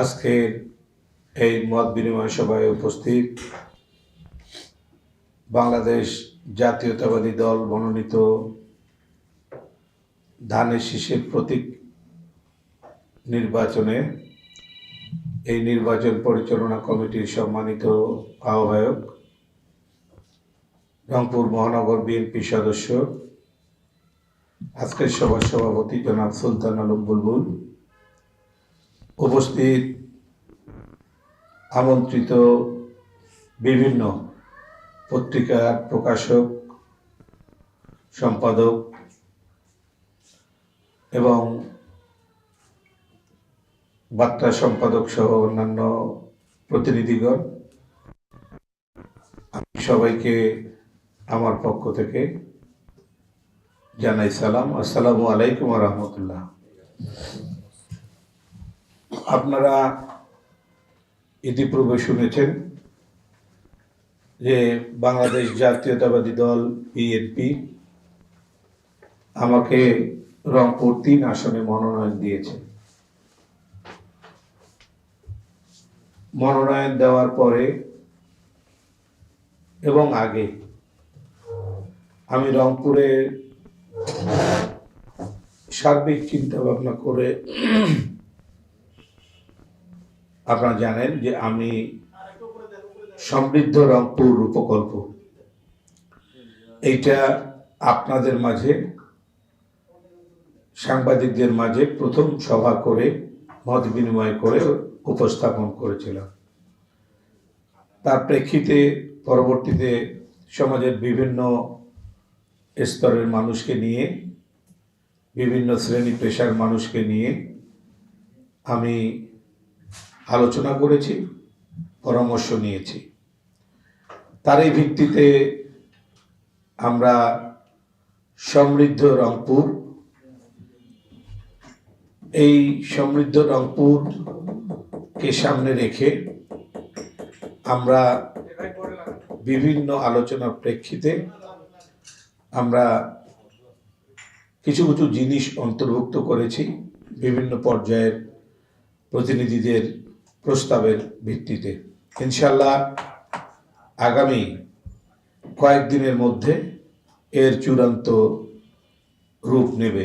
আজকের এই মত বিনিময় সভায় উপস্থিত বাংলাদেশ জাতীয়তাবাদী দল মনোনীত ধানের শীষের প্রতীক নির্বাচনে এই নির্বাচন পরিচালনা কমিটির সম্মানিত আহ্বায়ক রংপুর মহানগর বিএনপি সদস্য, আজকের সভার সভাপতি জনাব সুলতান আলম বুলবুল উপস্থিত আমন্ত্রিত বিভিন্ন পত্রিকার প্রকাশক, সম্পাদক এবং বার্তা সম্পাদক সহ অন্যান্য প্রতিনিধিগণ, আমি সবাইকে আমার পক্ষ থেকে জানাই সালাম। আসসালামু আলাইকুম রহমতুল্লাহ। আপনারা ইতিপূর্বে শুনেছেন যে বাংলাদেশ জাতীয়তাবাদী দল বিএনপি আমাকে রংপুর তিন আসনে মনোনয়ন দিয়েছে। মনোনয়ন দেওয়ার পরে এবং আগে আমি রংপুরে সার্বিক চিন্তা ভাবনা করে আপনারা জানেন যে আমি সমৃদ্ধ রংপুর রূপকল্প এইটা আপনাদের মাঝে, সাংবাদিকদের মাঝে প্রথম সভা করে, মত বিনিময় করে উপস্থাপন করেছিলাম। তার প্রেক্ষিতে পরবর্তীতে সমাজের বিভিন্ন স্তরের মানুষকে নিয়ে, বিভিন্ন শ্রেণি পেশার মানুষকে নিয়ে আমি আলোচনা করেছি, পরামর্শ নিয়েছি। তারই ভিত্তিতে আমরা সমৃদ্ধ রংপুর, এই সমৃদ্ধ রংপুরকে সামনে রেখে আমরা বিভিন্ন আলোচনার প্রেক্ষিতে আমরা কিছু কিছু জিনিস অন্তর্ভুক্ত করেছি, বিভিন্ন পর্যায়ের প্রতিনিধিদের প্রস্তাবের ভিত্তিতে। ইনশাল্লাহ আগামী কয়েকদিনের মধ্যে এর চূড়ান্ত রূপ নেবে।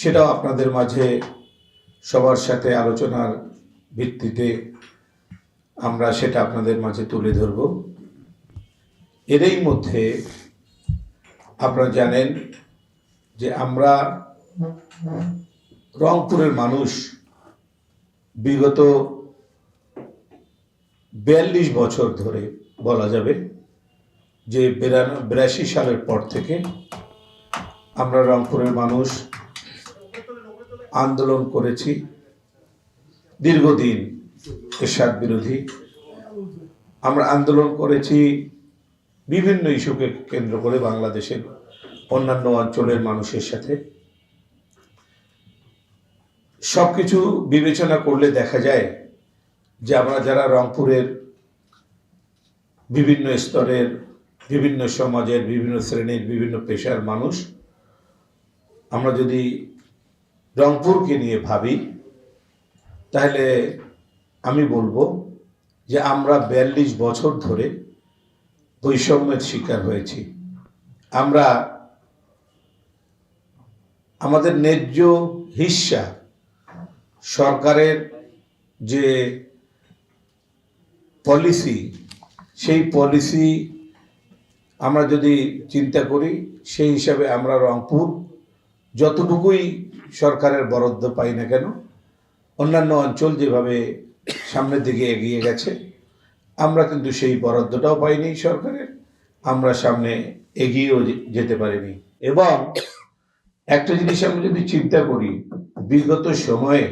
সেটাও আপনাদের মাঝে সবার সাথে আলোচনার ভিত্তিতে আমরা সেটা আপনাদের মাঝে তুলে ধরব। এরই মধ্যে আপনারা জানেন যে আমরা রংপুরের মানুষ বিগত বিয়াল্লিশ বছর ধরে বলা যাবে যে বিরান- বিরাশি সালের পর থেকে আমরা রংপুরের মানুষ আন্দোলন করেছি। দীর্ঘদিন এরশাদ বিরোধী। আমরা আন্দোলন করেছি বিভিন্ন ইস্যুকে কেন্দ্র করে বাংলাদেশের অন্যান্য অঞ্চলের মানুষের সাথে। সবকিছু বিবেচনা করলে দেখা যায় যে আমরা যারা রংপুরের বিভিন্ন স্তরের, বিভিন্ন সমাজের, বিভিন্ন শ্রেণির, বিভিন্ন পেশার মানুষ, আমরা যদি রংপুরকে নিয়ে ভাবি, তাহলে আমি বলব যে আমরা বিয়াল্লিশ বছর ধরে বৈষম্যের শিকার হয়েছি। আমরা আমাদের ন্যায্য হিস্সা সরকারের যে পলিসি, সেই পলিসি আমরা যদি চিন্তা করি, সেই হিসাবে আমরা রংপুর যতটুকুই সরকারের বরাদ্দ পাই না কেন, অন্যান্য অঞ্চল যেভাবে সামনের দিকে এগিয়ে গেছে, আমরা কিন্তু সেই বরাদ্দটাও পাইনি সরকারের, আমরা সামনে এগিয়েও যেতে পারিনি। এবং একটা জিনিস আমরা যদি চিন্তা করি, বিগত সময়ে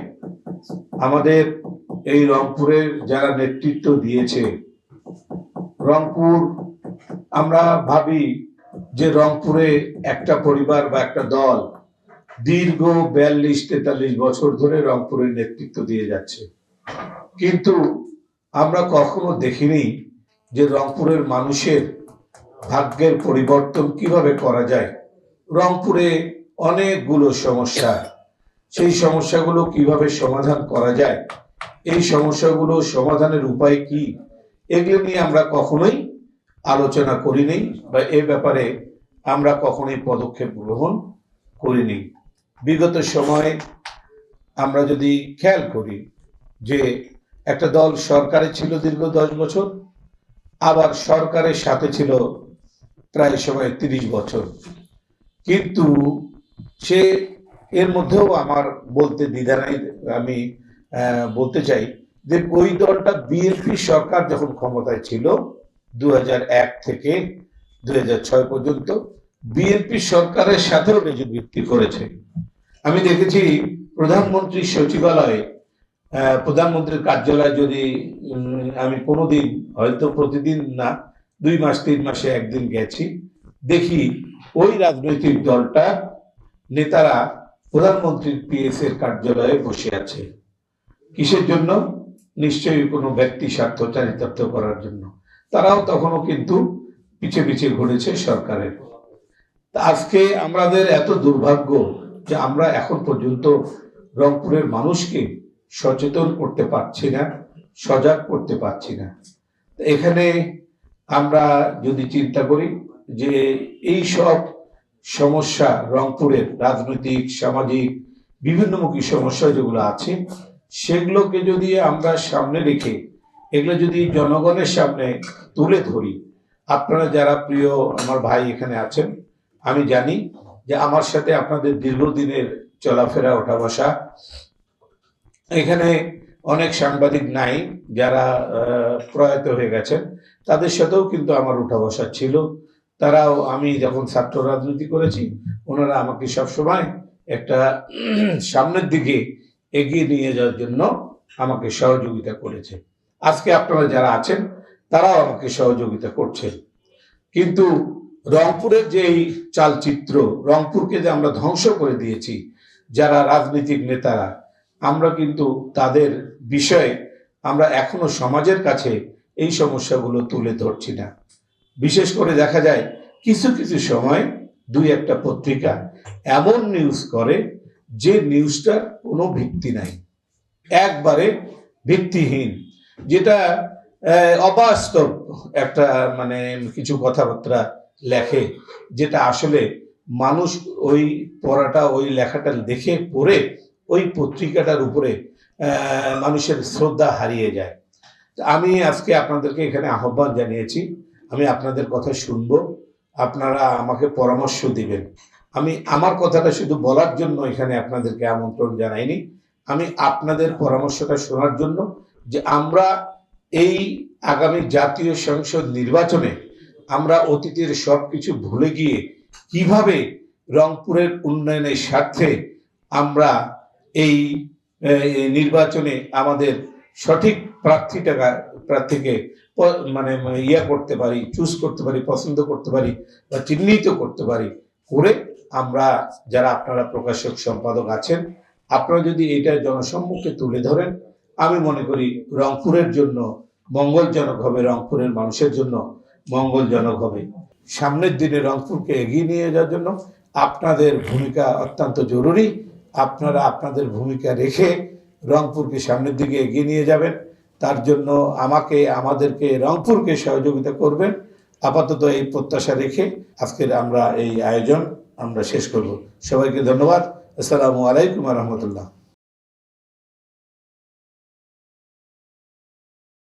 আমাদের এই রংপুরের যারা নেতৃত্ব দিয়েছে, রংপুর, আমরা ভাবি যে রংপুরে একটা পরিবার বা একটা দল দীর্ঘ বিয়াল্লিশ, তেতাল্লিশ বছর ধরে রংপুরের নেতৃত্ব দিয়ে যাচ্ছে। কিন্তু আমরা কখনো দেখিনি যে রংপুরের মানুষের ভাগ্যের পরিবর্তন কীভাবে করা যায়। রংপুরে অনেকগুলো সমস্যা। সেই সমস্যাগুলো কীভাবে সমাধান করা যায়? এই সমস্যাগুলো সমাধানের উপায় কি? এগুলো নিয়ে আমরা কখনোই আলোচনা করিনি বা এ ব্যাপারে আমরা কখনোই পদক্ষেপ গ্রহণ করিনি। বিগত সময়ে আমরা যদি খেয়াল করি যে একটা দল সরকারে ছিল দীর্ঘ দশ বছর, আবার সরকারের সাথে ছিল প্রায় সময় তিরিশ বছর। কিন্তু সে এর মধ্যেও আমার বলতে দ্বিধা নাই। আমি বলতে চাই যে ওই দলটা বিএনপি সরকার যখন ক্ষমতায় ছিল দু হাজার এক থেকে দু হাজার ছয় পর্যন্ত, বিএনপি সরকারের সাথেও নিযুক্তি করেছে। আমি দেখেছি প্রধানমন্ত্রী সচিবালয়ে প্রধানমন্ত্রীর কার্যালয়ে যদি আমি কোনোদিন, হয়তো প্রতিদিন না, দুই মাস, তিন মাসে একদিন গেছি, দেখি ওই রাজনৈতিক দলটা নেতারা প্রধানমন্ত্রীর পিএস এর কার্যালয়ে বসে আছে। কিসের জন্য? নিশ্চয়ই কোনো ব্যক্তি স্বার্থ চারিতার্থ করার জন্য। তারাও তখনও কিন্তু পিছে পিছে ঘুরেছে সরকারের। আজকে আমাদের এত দুর্ভাগ্য যে আমরা এখন পর্যন্ত রংপুরের মানুষকে সচেতন করতে পারছি না, সজাগ করতে পারছি না। এখানে আমরা যদি চিন্তা করি যে এই সব সমস্যা রংপুরের রাজনৈতিক, সামাজিক, বিভিন্নমুখী সমস্যা যেগুলো আছে, সেগুলোকে যদি আমরা সামনে রেখে, এগুলো যদি জনগণের সামনে তুলে ধরি, আপনারা যারা প্রিয় আমার ভাই এখানে আছেন, আমি জানি যে আমার সাথে আপনাদের দীর্ঘদিনের চলাফেরা ওঠা বসা এখানে অনেক সাংবাদিক নাই যারা প্রয়াত হয়ে গেছেন, তাদের সাথেও কিন্তু আমার উঠা বসা ছিল। তারাও, আমি যখন ছাত্র রাজনীতি করেছি, ওনারা আমাকে সবসময় একটা সামনের দিকে এগিয়ে নিয়ে যাওয়ার জন্য আমাকে সহযোগিতা করেছে। আজকে আপনারা যারা আছেন, তারাও আমাকে সহযোগিতা করছেন। কিন্তু রংপুরের যে এই চালচিত্র, রংপুরকে যে আমরা ধ্বংস করে দিয়েছি, যারা রাজনৈতিক নেতারা, আমরা কিন্তু তাদের বিষয়ে আমরা এখনও সমাজের কাছে এই সমস্যাগুলো তুলে ধরছি না। বিশেষ করে দেখা যায় কিছু কিছু সময় দুই একটা পত্রিকা এমন নিউজ করে যে নিউজটার কোনো ভিত্তি নাই। একবারে ভিত্তিহীন, যেটা অবাস্তব একটা মানে কিছু কথাবার্তা লেখে, যেটা আসলে মানুষ ওই পড়াটা, ওই লেখাটা দেখে পড়ে ওই পত্রিকাটার উপরে মানুষের শ্রদ্ধা হারিয়ে যায়। আমি আজকে আপনাদেরকে এখানে আহ্বান জানিয়েছি আমি আপনাদের কথা শুনব। আপনারা আমাকে পরামর্শ দিবেন। আমি আমার কথাটা শুধু বলার জন্য এখানে আপনাদেরকে আমন্ত্রণ জানাইনি। আমি আপনাদের পরামর্শটা শোনার জন্য যে আমরা এই আগামী জাতীয় সংসদ নির্বাচনে আমরা অতীতের সব কিছু ভুলে গিয়ে কীভাবে রংপুরের উন্নয়নের স্বার্থে আমরা এই নির্বাচনে আমাদের সঠিক প্রার্থীটা প্রার্থীকে মানে ইয়া করতে পারি চুজ করতে পারি, পছন্দ করতে পারি বা চিহ্নিত করতে পারি, করে আমরা যারা আপনারা প্রকাশক সম্পাদক আছেন, আপনারা যদি এটা জনসম্মুখে তুলে ধরেন, আমি মনে করি রংপুরের জন্য মঙ্গলজনক হবে, রংপুরের মানুষের জন্য মঙ্গলজনক হবে। সামনের দিনে রংপুরকে এগিয়ে নিয়ে যাওয়ার জন্য আপনাদের ভূমিকা অত্যন্ত জরুরি। আপনারা আপনাদের ভূমিকা রেখে রংপুরকে সামনের দিকে এগিয়ে নিয়ে যাবেন। তার জন্য আমাকে, আমাদেরকে রংপুরকে সহযোগিতা করবেন। আপাতত এই প্রত্যাশা রেখে আজকের আমরা এই আয়োজন আমরা শেষ করব। সবাইকে ধন্যবাদ। আসসালামু আলাইকুম রহমতুল্লাহ।